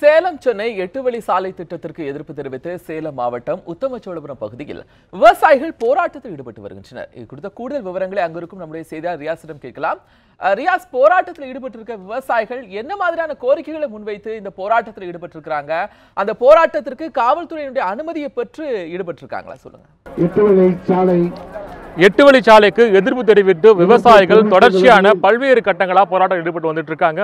சேலம் சென்னை எட்டு வழி சாலை திட்டத்திற்கு எதிர்ப்பு தெரிவித்து சேலம் மாவட்டம் உத்தமச்சோழபுரம் பகுதியில் விவசாயிகள் போராட்டத்தில் ஈடுபட்டு வருகின்றனர். இது குறித்த கூடுதல் விவரங்களை அங்கிருக்கும் நம்முடைய செய்தியாளர் ரியாஸிடம் கேட்கலாம். ரியாஸ் போராட்டத்தில் ஈடுபட்டிருக்க விவசாயிகள் என்ன மாதிரியான கோரிக்கைகளை முன்வைத்து இந்த போராட்டத்தில் ஈடுபட்டிருக்கிறாங்க? அந்த போராட்டத்திற்கு காவல்துறையினுடைய அனுமதியை பெற்று ஈடுபட்டிருக்காங்களா? சொல்லுங்க. எட்டு வழி சாலை எட்டு வழிச்சாலைக்கு எதிர்ப்பு தெரிவித்து விவசாயிகள் தொடர்ச்சியான பல்வேறு கட்டங்களா போராட்டம் ஈடுபட்டு வந்துட்டு இருக்காங்க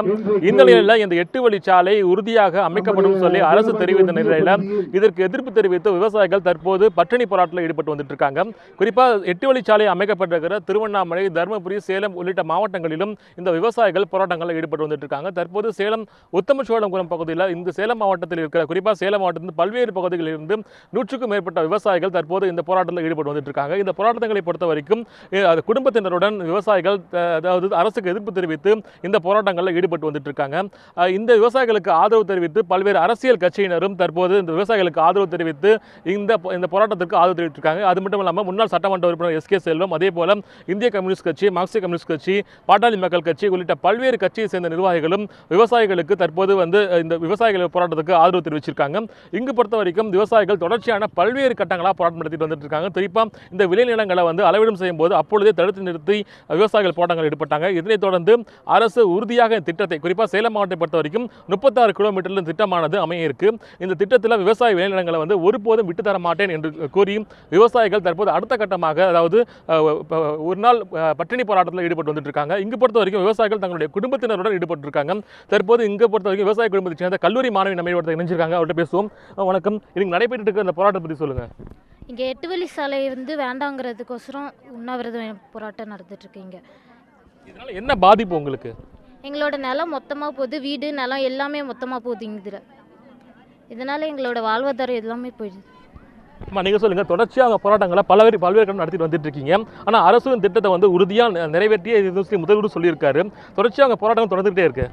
இந்த நிலையில இந்த எட்டு வழிச்சாலை உறுதியாக அமைக்கப்படும் சொல்லி அரசு தெரிவித்த நிலையில இதற்கு எதிர்ப்பு தெரிவித்து விவசாயிகள் தற்போது பட்டினி போராட்டத்தில் ஈடுபட்டு வந்துட்டு இருக்காங்க குறிப்பாக எட்டு வழிச்சாலை அமைக்கப்பட்டிருக்கிற திருவண்ணாமலை தருமபுரி சேலம் உள்ளிட்ட மாவட்டங்களிலும் இந்த விவசாயிகள் போராட்டங்களில் ஈடுபட்டு வந்துட்டு இருக்காங்க தற்போது சேலம் உத்தமச்சோழபுரம் பகுதியில் இந்த சேலம் மாவட்டத்தில் இருக்கிற குறிப்பா சேலம் மாவட்டத்தின் பல்வேறு பகுதிகளிலிருந்து நூற்றுக்கும் மேற்பட்ட விவசாயிகள் தற்போது இந்த போராட்டத்தில் ஈடுபட்டு வந்துட்டு இருக்காங்க இந்த போராட்டங்களை பொறுத்த வரைக்கும் அது குடும்பத்தினருடன் விவசாயிகள் அதாவது அரசுக்கு எதிர்ப்பு தெரிவித்து இந்த போராட்டங்களில் ஈடுபட்டு வந்துட்டு இருக்காங்க இந்த விவசாயிகளுக்கு ஆதரவு தெரிவித்து பல்வேறு அரசியல் கட்சியினரும் தற்போது இந்த விவசாயிகளுக்கு ஆதரவு தெரிவித்து இந்த இந்த போராட்டத்திற்கு ஆதரவு தெரிவித்திருக்காங்க அது மட்டும் இல்லாமல் முன்னாள் சட்டமன்ற உறுப்பினர் எஸ் கே செல்வம் அதே போல இந்திய கம்யூனிஸ்ட் கட்சி மார்க்சிய கம்யூனிஸ்ட் கட்சி பாட்டாளி மக்கள் கட்சி உள்ளிட்ட பல்வேறு கட்சியை சேர்ந்த நிர்வாகிகளும் விவசாயிகளுக்கு தற்போது வந்து இந்த விவசாயிகள் போராட்டத்துக்கு ஆதரவு தெரிவிச்சிருக்காங்க. இங்கு பொறுத்த வரைக்கும் விவசாயிகள் தொடர்ச்சியான பல்வேறு கட்டங்களாக போராட்டம் நடத்திட்டு வந்துட்டு இருக்காங்க குறிப்பாக இந்த விளைநிலங்களை வந்து அளவீடும் செய்யும் போது அப்பொழுதே தடுத்து நிறுத்தி விவசாயிகள் போராட்டங்கள் ஈடுபட்டாங்க. இதனைத் தொடர்ந்து அரசு உறுதியாக திட்டத்தை குறிப்பாக சேலம் மாவட்டத்தை பொறுத்த வரைக்கும் முப்பத்தாறு கிலோமீட்டர்ல திட்டமானது அமைய இருக்கு இந்த திட்டத்தில் விவசாய விளைநிலங்களை வந்து ஒருபோதும் விட்டு தர மாட்டேன் என்று கூறி விவசாயிகள் தற்போது அடுத்த கட்டமாக அதாவது ஒரு நாள் பட்டினி போராட்டத்தில் ஈடுபட்டு வந்துட்டு இருக்காங்க இங்கு பொறுத்த வரைக்கும் விவசாயிகள் தங்களுடைய குடும்பத்தினருடன் ஈடுபட்டு இருக்காங்க தற்போது இங்கு பொறுத்த வரைக்கும் விவசாய குடும்பத்தை சேர்ந்த கல்லூரி மாணவி நம்ம இணைஞ்சிருக்காங்க. அவர்கிட்ட பேசுவோம். வணக்கம். இன்னைக்கு நடைபெற்று இருக்கிற அந்த போராட்டத்தை பற்றி சொல்லுங்கள் இங்கே எட்டு வழி சாலை இருந்து வேண்டாங்கிறதுக்கோசரம் உண்ணாவிரதம் போராட்டம் நடந்துட்டுருக்கு இங்கே இதனால என்ன பாதிப்பு உங்களுக்கு? எங்களோட நிலம் மொத்தமாக போகுது வீடு நிலம் எல்லாமே மொத்தமாக போகுது இதில். இதனால் எங்களோட வாழ்வாதாரம் எல்லாமே போயிடுது. நீங்கள் சொல்லுங்கள் தொடர்ச்சியாக போராட்டங்களை பல்வேறு பல்வேறு நடத்திட்டு வந்துட்டு இருக்கீங்க ஆனால் அரசு திட்டத்தை வந்து உறுதியாக நிறைவேற்றிய முதல்வர் சொல்லியிருக்காரு. தொடர்ச்சியாக போராட்டம் தொடர்ந்துகிட்டே இருக்கு.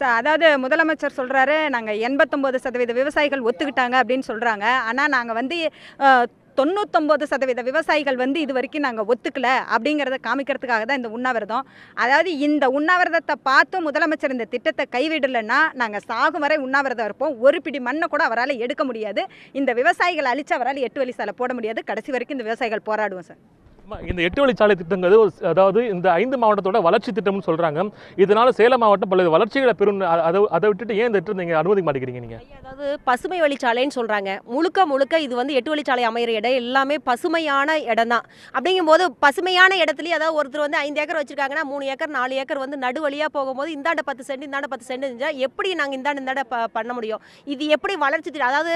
சார் அதாவது முதலமைச்சர் சொல்கிறாரு நாங்கள் எண்பத்தொம்போது சதவீத விவசாயிகள் ஒத்துக்கிட்டாங்க அப்படின்னு சொல்கிறாங்க ஆனால் நாங்கள் வந்து தொண்ணூத்தொம்பது சதவீத விவசாயிகள் வந்து இது வரைக்கும் நாங்கள் ஒத்துக்கல அப்படிங்கிறத காமிக்கிறதுக்காக தான் இந்த உண்ணாவிரதம். அதாவது இந்த உண்ணாவிரதத்தை பார்த்து முதலமைச்சர் இந்த திட்டத்தை கைவிடலைன்னா நாங்கள் சாகும் வரை உண்ணாவிரதம் இருப்போம். ஒரு பிடி மண்ணை கூட அவரால் எடுக்க முடியாது. இந்த விவசாயிகள் அழிச்சு அவரால் எட்டு வழி சாலை போட முடியாது. கடைசி வரைக்கும் இந்த விவசாயிகள் போராடுவோம் சார். இந்த எட்டு வழிச்சாலை திட்டங்கிறது ஒரு அதாவது இந்த ஐந்து மாவட்டத்தோட வளர்ச்சி திட்டம்னு சொல்றாங்க. இதனால் சேலம் மாவட்டம் பல்வேறு வளர்ச்சிகளை பெறும் அதை அதை விட்டுட்டு ஏன் இந்த திட்டம் நீங்கள் அனுமதிக்க மாட்டேங்கிறீங்க நீங்கள் அதாவது பசுமை வழிச்சாலைன்னு சொல்றாங்க. முழுக்க முழுக்க இது வந்து எட்டு வழிச்சாலை அமைகிற இடம் எல்லாமே பசுமையான இடம் தான் அப்படிங்கும்போது பசுமையான இடத்துலயே அதாவது ஒருத்தர் வந்து ஐந்து ஏக்கர் வச்சுருக்காங்கன்னா மூணு ஏக்கர் நாலு ஏக்கர் வந்து நடு வழியாக போகும்போது இந்தாண்ட பத்து சென்ட் இந்தாண்ட பத்து சென்ட் செஞ்சால் எப்படி நாங்கள் இந்தாண்ட இந்தாண்ட ப- பண்ண முடியும்? இது எப்படி வளர்ச்சி திட்டம் அதாவது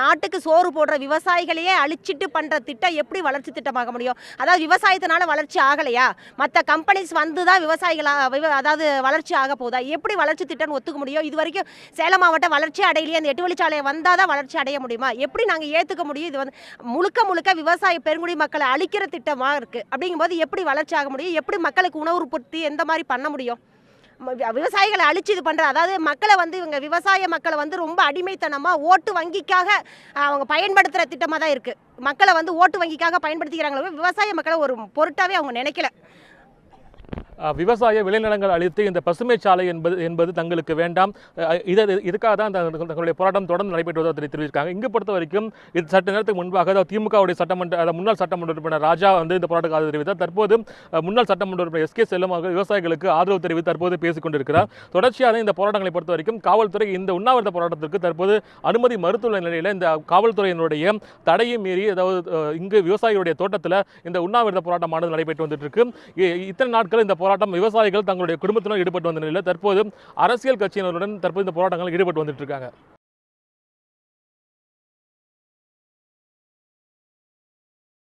நாட்டுக்கு சோறு போடுற விவசாயிகளையே அழிச்சிட்டு பண்ணுற திட்டம் எப்படி வளர்ச்சி திட்டமாக முடியும்? அதாவது விவசாயத்தினால வளர்ச்சி ஆகலையா? மற்ற கம்பெனிஸ் வந்து தான் விவசாயிகளா விவ- அதாவது வளர்ச்சி ஆக போதா? எப்படி வளர்ச்சி திட்டம்னு ஒத்துக்க முடியும்? இது வரைக்கும் சேலம் மாவட்டம் வளர்ச்சி அடையிலேயே அந்த எட்டு வழிச்சாலையை வந்தால் தான் வளர்ச்சி அடைய முடியுமா? எப்படி நாங்கள் ஏற்றுக்க முடியும்? இது வந்து முழுக்க முழுக்க விவசாய பெருங்குடி மக்களை அழிக்கிற திட்டமாக இருக்குது அப்படிங்கும்போது எப்படி வளர்ச்சி ஆக முடியும்? எப்படி மக்களுக்கு உணவு உற்பத்தி எந்த மாதிரி பண்ண முடியும்? விவசாயிகளை அழிச்சு இது பண்ணுற அதாவது மக்களை வந்து இவங்க விவசாய மக்களை வந்து ரொம்ப அடிமைத்தனமாக ஓட்டு வங்கிக்காக அவங்க பயன்படுத்துகிற திட்டமாக தான் இருக்குது மக்களை வந்து ஓட்டு வங்கிக்காக பயன்படுத்திக்கிறாங்களோ விவசாய மக்களை ஒரு பொருட்டாவே அவங்க நினைக்கல. விவசாய விளைநிலங்கள் அழித்து இந்த பசுமை சாலை என்பது என்பது தங்களுக்கு வேண்டாம். இதை இது இதுக்காக தான் தங்களுடைய போராட்டம் தொடர்ந்து நடைபெற்று வருவதாக தெரிவித்திருக்காங்க இங்கு பொறுத்த வரைக்கும் இது சட்ட நேரத்துக்கு முன்பாக அதாவது திமுகவுடைய சட்டமன்ற அதாவது முன்னாள் சட்டமன்ற உறுப்பினர் ராஜா வந்து இந்த போராட்டத்துக்கு ஆதரவு தெரிவித்தார். தற்போது முன்னாள் சட்டமன்ற உறுப்பினர் எஸ் கே செல்லம் விவசாயிகளுக்கு ஆதரவு தெரிவித்து தற்போது பேசிக் கொண்டிருக்கிறார் தொடர்ச்சியாக இந்த போராட்டங்களை பொறுத்த வரைக்கும் காவல்துறை இந்த உண்ணாவிரத போராட்டத்திற்கு தற்போது அனுமதி மறுத்துள்ள நிலையில் இந்த காவல்துறையினுடைய தடையை மீறி அதாவது இங்கு விவசாயிகளுடைய தோட்டத்தில் இந்த உண்ணாவிரத போராட்டமானது நடைபெற்று வந்துட்டு இருக்கு. இ- இத்தனை நாட்கள் இந்த போராட்டம் விவசாயிகள் தங்களுடைய குடும்பத்தினர் ஈடுபட்டு வந்த நிலையில் தற்போது அரசியல் கட்சியினருடன் தற்போது இந்த போராட்டங்கள் ஈடுபட்டு வந்துட்டு இருக்காங்க.